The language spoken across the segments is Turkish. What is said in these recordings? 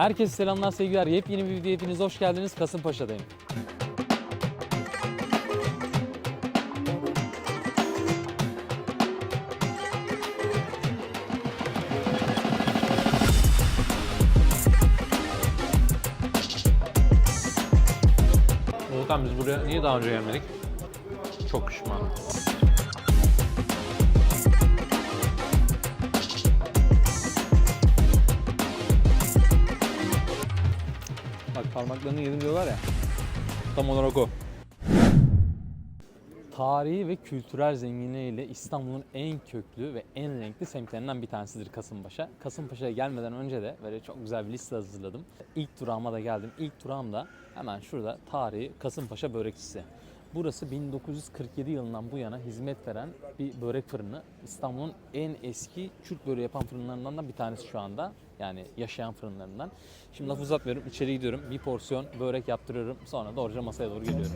Herkese selamlar sevgiler. Yepyeni bir videoya hepiniz hoş geldiniz. Kasımpaşa'dayım. Volkan biz buraya niye daha önce gelmedik? Çok pişmanım. Parmaklarını yedim diyorlar ya. Tam olarak o. Tarihi ve kültürel zenginliğiyle İstanbul'un en köklü ve en renkli semtlerinden bir tanesidir Kasımpaşa. Kasımpaşa'ya gelmeden önce de böyle çok güzel bir liste hazırladım. İlk durağıma da geldim. İlk durağım da hemen şurada tarihi Kasımpaşa Börekçisi. Burası 1947 yılından bu yana hizmet veren bir börek fırını. İstanbul'un en eski Kürt böreği yapan fırınlarından da bir tanesi şu anda. Yani yaşayan fırınlarından. Şimdi laf uzatmıyorum. içeri gidiyorum. Bir porsiyon börek yaptırıyorum. Sonra doğruca masaya doğru geliyorum.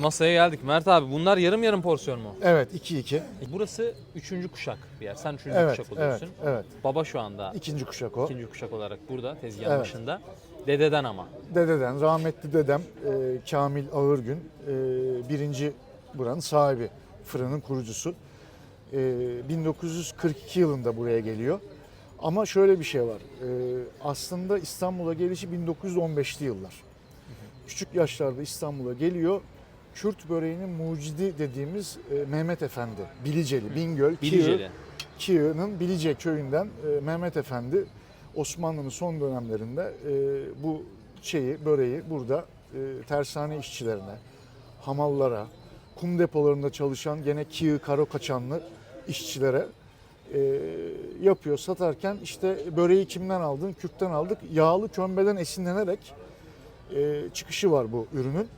Masaya geldik. Mert abi bunlar yarım yarım porsiyon mu? Evet 2-2. Burası üçüncü kuşak bir yer. Sen üçüncü Evet, kuşak evet, oluyorsun. evet. Baba şu anda İkinci kuşak o. ikinci kuşak olarak burada tezgahın Evet. başında. Dededen ama. Dededen, rahmetli dedem e, Kamil Ağırgün e, birinci buranın sahibi, fırının kurucusu. E, 1942 yılında buraya geliyor. Ama şöyle bir şey var. E, aslında İstanbul'a gelişi 1915'li yıllar. Küçük yaşlarda İstanbul'a geliyor. Kürt böreğinin mucidi dediğimiz e, Mehmet Efendi, Biliceli, Bingöl, Biliceli. Kiğ'nin Bilice köyünden e, Mehmet Efendi Osmanlı'nın son dönemlerinde e, bu şeyi, böreği burada e, tersane işçilerine, hamallara, kum depolarında çalışan gene Kiğı Karo Kaçanlı işçilere e, yapıyor. Satarken işte böreği kimden aldın? Kürt'ten aldık. Yağlı kömbeden esinlenerek e, çıkışı var bu ürünün.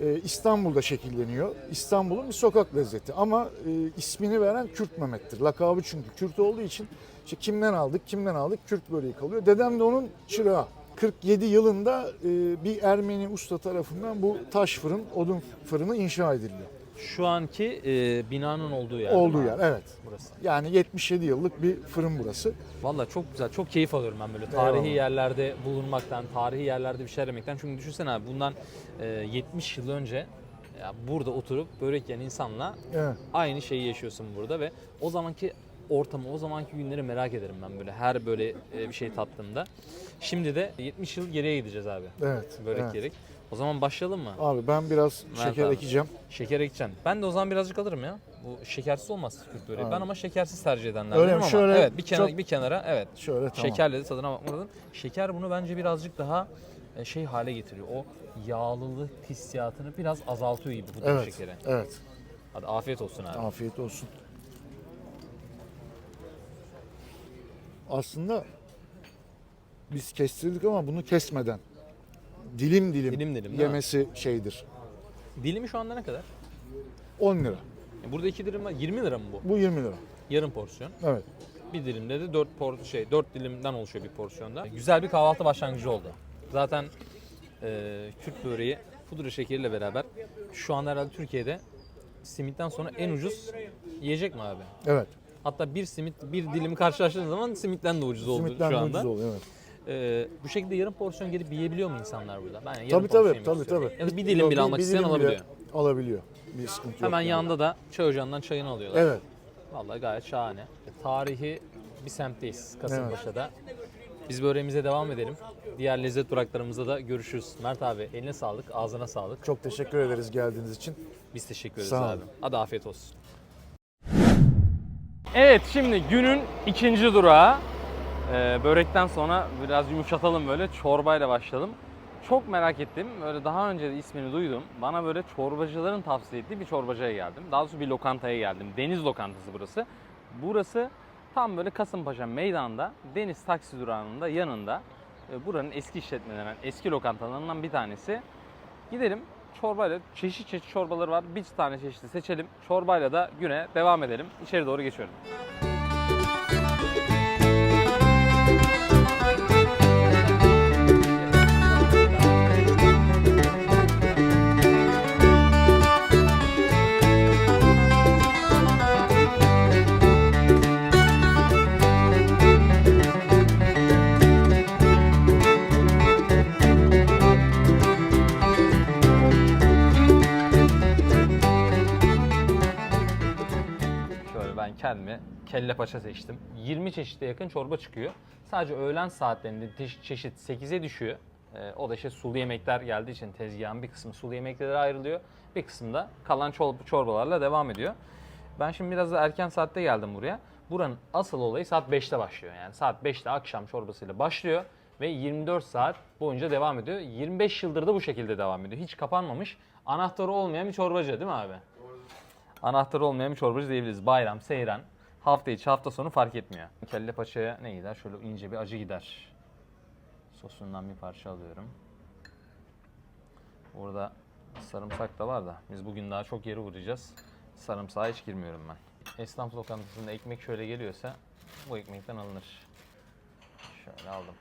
E, İstanbul'da şekilleniyor. İstanbul'un bir sokak lezzeti ama e, ismini veren Kürt Mehmet'tir. Lakabı çünkü Kürt olduğu için işte kimden aldık, kimden aldık Kürt böreği kalıyor. Dedem de onun çırağı. 47 yılında e, bir Ermeni usta tarafından bu taş fırın, odun fırını inşa ediliyor. Şu anki e, binanın olduğu yer. Olduğu yer, evet. Burası. Yani 77 yıllık bir fırın burası. Valla çok güzel, çok keyif alıyorum ben böyle tarihi Eyvallah. yerlerde bulunmaktan, tarihi yerlerde bir şeyler yemekten. Çünkü düşünsene abi bundan e, 70 yıl önce ya burada oturup börek yiyen insanla Evet. aynı şeyi yaşıyorsun burada ve o zamanki ortamı, o zamanki günleri merak ederim ben böyle her böyle e, bir şey tattığımda. Şimdi de 70 yıl geriye gideceğiz abi. Evet. Börek evet. yiyerek. O zaman başlayalım mı? Abi ben biraz Mert şeker abi. ekeceğim. Şeker ekeceksin. Ben de o zaman birazcık alırım ya. Bu şekersiz olmaz Kürt böreği. Ben ama şekersiz tercih edenlerdenim Öyle ama. Şöyle evet bir kenara, çok- bir kenara evet. Şöyle tamam. Şekerle de tadına bakmak lazım. Şeker bunu bence birazcık daha e, şey hale getiriyor. O yağlılık hissiyatını biraz azaltıyor gibi bu tür Evet. şekeri. Evet. Hadi afiyet olsun abi. Afiyet olsun. Aslında biz kestirdik ama bunu kesmeden dilim dilim, Dilim dilim, değil mi? yemesi şeydir. Dilimi şu anda ne kadar? 10 lira. E, Burada iki dilim var. 20 lira mı bu? Bu 20 lira. Yarım porsiyon. Evet. Bir dilimde de 4 por şey 4 dilimden oluşuyor bir porsiyonda. Güzel bir kahvaltı başlangıcı oldu. Zaten e, Kürt böreği pudra şekeriyle beraber şu an herhalde Türkiye'de simitten sonra en ucuz yiyecek mi abi? Evet. Hatta bir simit bir dilimi karşılaştığınız zaman simitten de ucuz oldu şu anda. ucuz oluyor evet. E, bu şekilde yarım porsiyon gelip yiyebiliyor mu insanlar burada? Ben yarım Tabii porsiyon tabii yemek tabii istiyorum. tabii. Ya da bir dilim bile almak isteyen dilim bile alabiliyor. Alabiliyor. Bir sıkıntı yok. Hemen yani. yanında da çay ocağından çayını alıyorlar. Evet. Vallahi gayet şahane. Tarihi bir semtteyiz Kasımpaşa'da. Biz böreğimize devam edelim. Diğer lezzet duraklarımızda da görüşürüz. Mert abi eline sağlık, ağzına sağlık. Çok teşekkür ederiz geldiğiniz için. Biz teşekkür ederiz Sağ abi. olun. Hadi afiyet olsun. Evet şimdi günün ikinci durağı. Ee, börekten sonra biraz yumuşatalım böyle çorbayla başlayalım. çok merak ettim. Böyle daha önce de ismini duydum. Bana böyle çorbacıların tavsiye ettiği bir çorbacıya geldim. Daha doğrusu bir lokantaya geldim. Deniz lokantası burası. Burası tam böyle Kasımpaşa meydanda Deniz taksi durağının yanında. E, Buranın eski işletmelerinden, eski lokantalarından bir tanesi. Gidelim çorbayla, çeşit çeşit çorbaları var. Bir tane çeşidi seçelim. Çorbayla da güne devam edelim. İçeri doğru geçiyorum. Kelle paça seçtim. 20 çeşite yakın çorba çıkıyor. Sadece öğlen saatlerinde çe- çeşit 8'e düşüyor. Ee, o da işte sulu yemekler geldiği için tezgahın bir kısmı sulu yemeklere ayrılıyor. Bir kısmı da kalan çor- çorbalarla devam ediyor. Ben şimdi biraz da erken saatte geldim buraya. Buranın asıl olayı saat 5'te başlıyor. Yani saat 5'te akşam çorbasıyla başlıyor ve 24 saat boyunca devam ediyor. 25 yıldır da bu şekilde devam ediyor. Hiç kapanmamış. Anahtarı olmayan bir çorbacı değil mi abi? Anahtarı olmayan bir çorbacı diyebiliriz. Bayram, seyran, hafta içi, hafta sonu fark etmiyor. Kelle paçaya ne gider? Şöyle ince bir acı gider. Sosundan bir parça alıyorum. Burada sarımsak da var da biz bugün daha çok yere uğrayacağız. Sarımsağa hiç girmiyorum ben. Esnaf lokantasında ekmek şöyle geliyorsa bu ekmekten alınır. Şöyle aldım.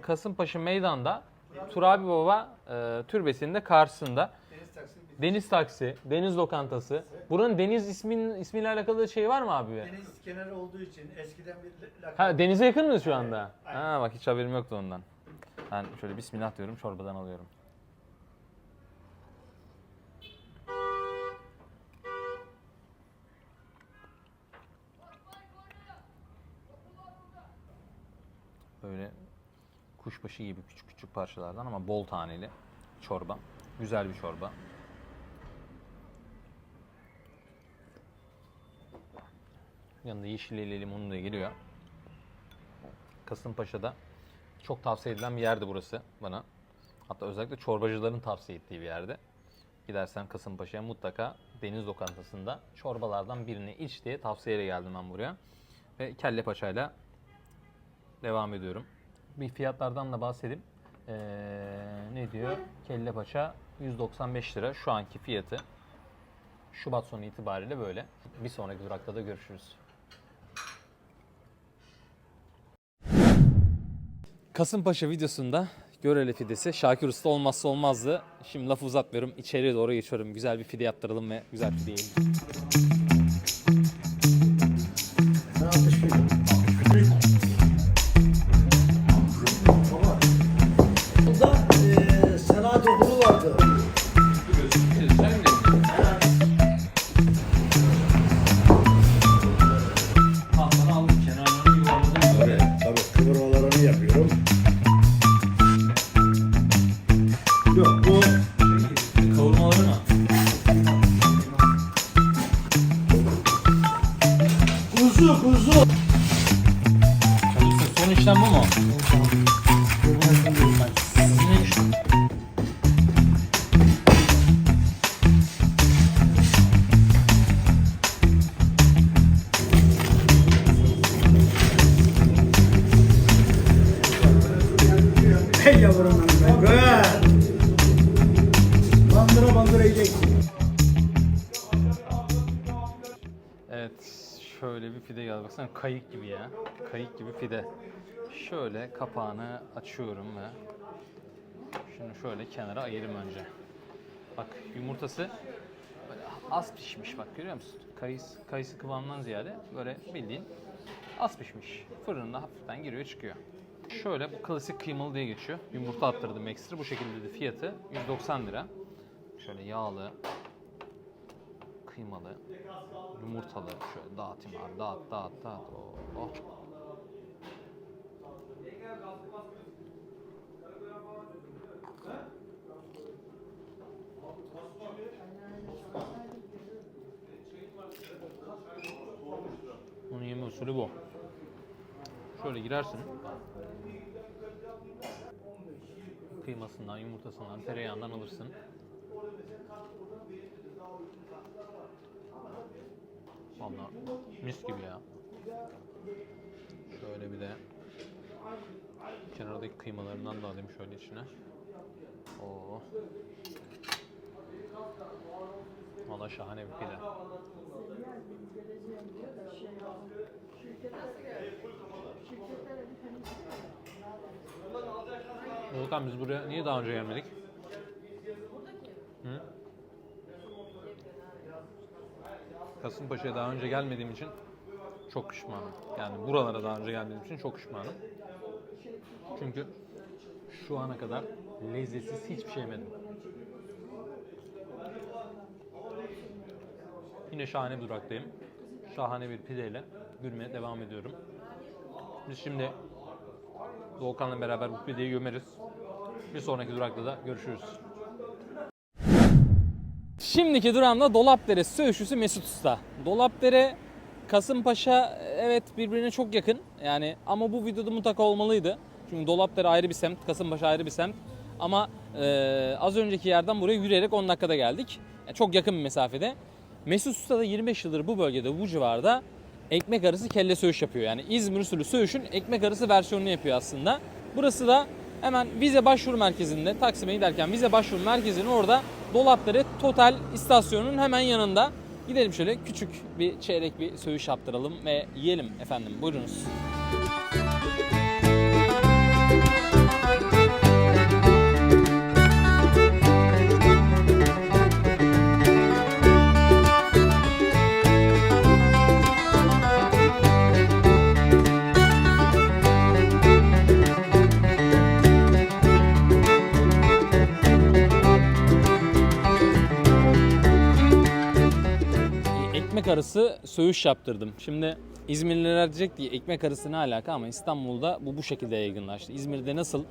Kasımpaşa meydanda Turabi Baba e, türbesinin de karşısında Deniz taksi, deniz lokantası. Buranın deniz ismin ismiyle alakalı şey var mı abi? Deniz kenarı olduğu için eskiden bir lakap. Ha denize yakın mıyız şu anda? Ha bak hiç haberim yoktu ondan. Ben şöyle bismillah diyorum çorbadan alıyorum. Böyle kuşbaşı gibi küçük küçük parçalardan ama bol taneli çorba. Güzel bir çorba. Yanında yeşiliyle limonu da geliyor. Kasımpaşa'da çok tavsiye edilen bir yerdi burası bana. Hatta özellikle çorbacıların tavsiye ettiği bir yerde. Gidersen Kasımpaşa'ya mutlaka deniz lokantasında çorbalardan birini iç diye tavsiyeyle geldim ben buraya. Ve kelle paçayla devam ediyorum. Bir fiyatlardan da bahsedeyim. Ee, ne diyor? Kelle paça 195 lira şu anki fiyatı. Şubat sonu itibariyle böyle. Bir sonraki durakta da görüşürüz. Kasımpaşa videosunda Görele fidesi Şakir Usta olmazsa olmazdı. Şimdi lafı uzatmıyorum. İçeriye doğru geçiyorum. Güzel bir fide yaptıralım ve güzel fide yiyelim. Ben 60 işlem bu mu? Yavrum benim be. Böyle. Bandıra bandıra yiyeceksin. Evet, şöyle bir fide geldi. Baksana kayık gibi ya. Kayık gibi Şöyle kapağını açıyorum ve şunu şöyle kenara ayırayım önce. Bak yumurtası böyle az pişmiş bak görüyor musun? Kayısı, kayısı kıvamından ziyade böyle bildiğin az pişmiş. Fırında hafiften giriyor çıkıyor. Şöyle bu klasik kıymalı diye geçiyor. Yumurta attırdım ekstra. Bu şekilde de fiyatı 190 lira. Şöyle yağlı, kıymalı, yumurtalı şöyle dağıtayım abi dağıt dağıt dağıt oh, oh. Onun yeme usulü bu. Şöyle girersin. Kıyma kıymasından, yumurtasından, tereyağından alırsın. Vallahi mis gibi ya. Şöyle bir de kenardaki kıymalarından da alayım şöyle içine. Oo. Valla şahane bir pide. Volkan biz buraya niye daha önce gelmedik? Hı? Kasımpaşa'ya daha önce gelmediğim için çok pişmanım. Yani buralara daha önce gelmediğim için çok pişmanım. Çünkü şu ana kadar lezzetsiz hiçbir şey yemedim. Yine şahane bir duraktayım. Şahane bir pideyle gülmeye devam ediyorum. Biz şimdi Doğukan'la beraber bu pideyi gömeriz. Bir sonraki durakta da görüşürüz. Şimdiki durağımda Dolapdere Söğüşçüsü Mesut Usta. Dolapdere Kasımpaşa evet birbirine çok yakın. Yani ama bu videoda mutlaka olmalıydı. Çünkü Dolapdere ayrı bir semt, Kasımpaşa ayrı bir semt. Ama e, az önceki yerden buraya yürüyerek 10 dakikada geldik. Yani çok yakın bir mesafede. Mesut Usta da 25 yıldır bu bölgede, bu civarda ekmek arası kelle söğüş yapıyor. Yani İzmir usulü söğüşün ekmek arası versiyonunu yapıyor aslında. Burası da hemen vize başvuru merkezinde Taksim'e giderken vize başvuru merkezinin orada Dolapdere Total istasyonunun hemen yanında. Gidelim şöyle küçük bir çeyrek bir söğüş yaptıralım ve yiyelim efendim. Buyurunuz. Arası söğüş yaptırdım. Şimdi İzmirliler diyecek diye ekmek arası ne alaka ama İstanbul'da bu bu şekilde yaygınlaştı. İzmir'de nasıl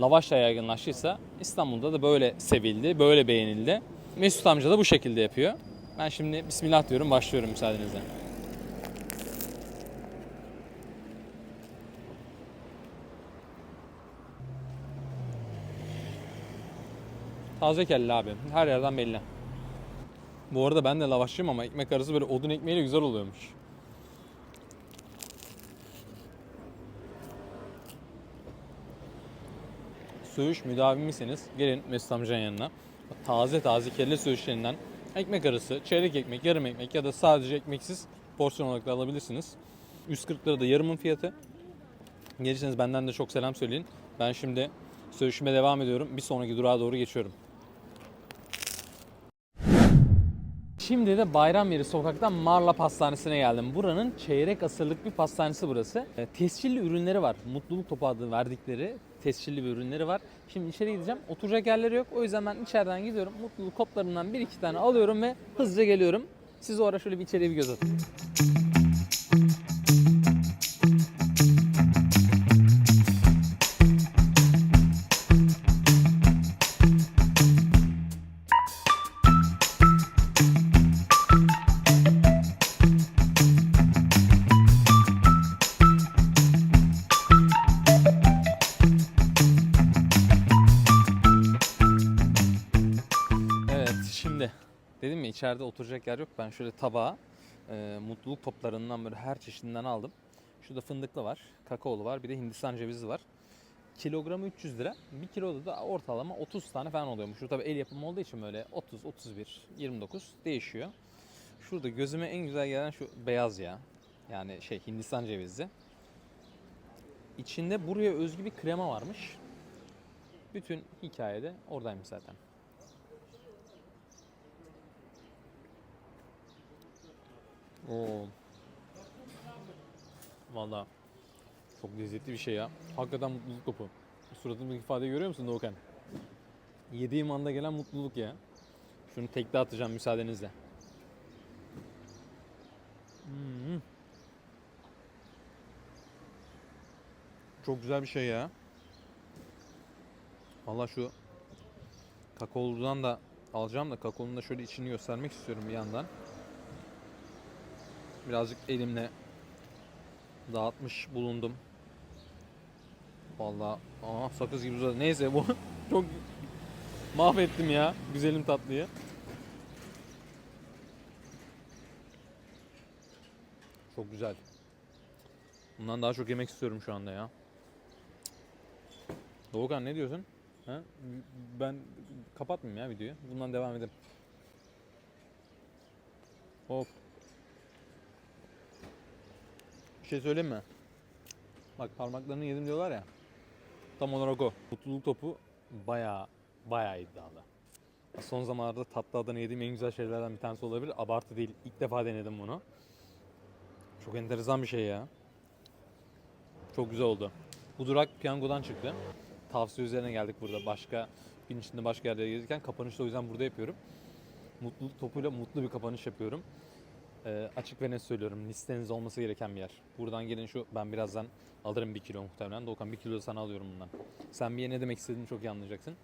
lavaşla yaygınlaştıysa İstanbul'da da böyle sevildi, böyle beğenildi. Mesut amca da bu şekilde yapıyor. Ben şimdi Bismillah diyorum, başlıyorum müsaadenizle. Taze kelle abi. Her yerden belli. Bu arada ben de lavaşçıyım ama ekmek arası böyle odun ekmeğiyle güzel oluyormuş. Söğüş müdavimiyseniz gelin Mesut amcanın yanına. Taze taze kelle söğüşlerinden ekmek arası, çeyrek ekmek, yarım ekmek ya da sadece ekmeksiz porsiyon olarak da alabilirsiniz. 140 lira da yarımın fiyatı. Gelirseniz benden de çok selam söyleyin. Ben şimdi söğüşüme devam ediyorum. Bir sonraki durağa doğru geçiyorum. Şimdi de Bayramyeri sokaktan Marla Pastanesi'ne geldim. Buranın çeyrek asırlık bir pastanesi burası. E, tescilli ürünleri var. Mutluluk topu adı verdikleri tescilli bir ürünleri var. Şimdi içeri gideceğim. Oturacak yerleri yok. O yüzden ben içeriden gidiyorum. Mutluluk toplarından bir iki tane alıyorum ve hızlıca geliyorum. Siz o ara şöyle bir içeriye bir göz atın. Dedim ya içeride oturacak yer yok. Ben şöyle tabağa e, mutluluk toplarından böyle her çeşidinden aldım. Şurada fındıklı var, kakaolu var, bir de Hindistan cevizi var. Kilogramı 300 lira. Bir kiloda da ortalama 30 tane falan oluyormuş. Şu tabii el yapımı olduğu için böyle 30, 31, 29 değişiyor. Şurada gözüme en güzel gelen şu beyaz ya. Yani şey Hindistan cevizi. İçinde buraya özgü bir krema varmış. Bütün hikayede oradaymış zaten. Oo. Valla çok lezzetli bir şey ya. Hakikaten mutluluk topu. Suratımdaki ifadeyi görüyor musun Doğukan? Yediğim anda gelen mutluluk ya. Şunu tekte atacağım müsaadenizle. Hmm. Çok güzel bir şey ya. Valla şu kakaoludan da alacağım da kakaolunun da şöyle içini göstermek istiyorum bir yandan. Birazcık elimle dağıtmış bulundum. Vallahi aa sakız gibi uzadı. Neyse bu Çok mahvettim ya güzelim tatlıyı. Çok güzel. Bundan daha çok yemek istiyorum şu anda ya. Doğukan ne diyorsun? Ha? Ben kapatmayayım ya videoyu. Bundan devam edelim. Hop. Bir şey söyleyeyim mi? Bak parmaklarını yedim diyorlar ya. Tam olarak o. Mutluluk topu bayağı bayağı iddialı. Son zamanlarda tatlı adına yediğim en güzel şeylerden bir tanesi olabilir. Abartı değil. İlk defa denedim bunu. Çok enteresan bir şey ya. Çok güzel oldu. Bu durak piyangodan çıktı. Tavsiye üzerine geldik burada. Başka gün içinde başka yerlere gelirken kapanışı da o yüzden burada yapıyorum. Mutluluk topuyla mutlu bir kapanış yapıyorum. Ee, açık ve net söylüyorum. Listenizde olması gereken bir yer. Buradan gelin şu ben birazdan alırım bir kilo muhtemelen. Doğukan bir kilo da sana alıyorum bundan. Sen bir ne demek istediğimi çok iyi anlayacaksın.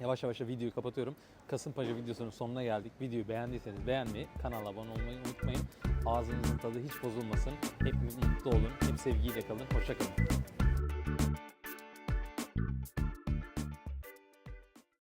Yavaş yavaş videoyu kapatıyorum. Kasımpaşa videosunun sonuna geldik. Videoyu beğendiyseniz beğenmeyi, kanala abone olmayı unutmayın. Ağzınızın tadı hiç bozulmasın. Hepimiz mutlu olun. Hep sevgiyle kalın. Hoşça kalın.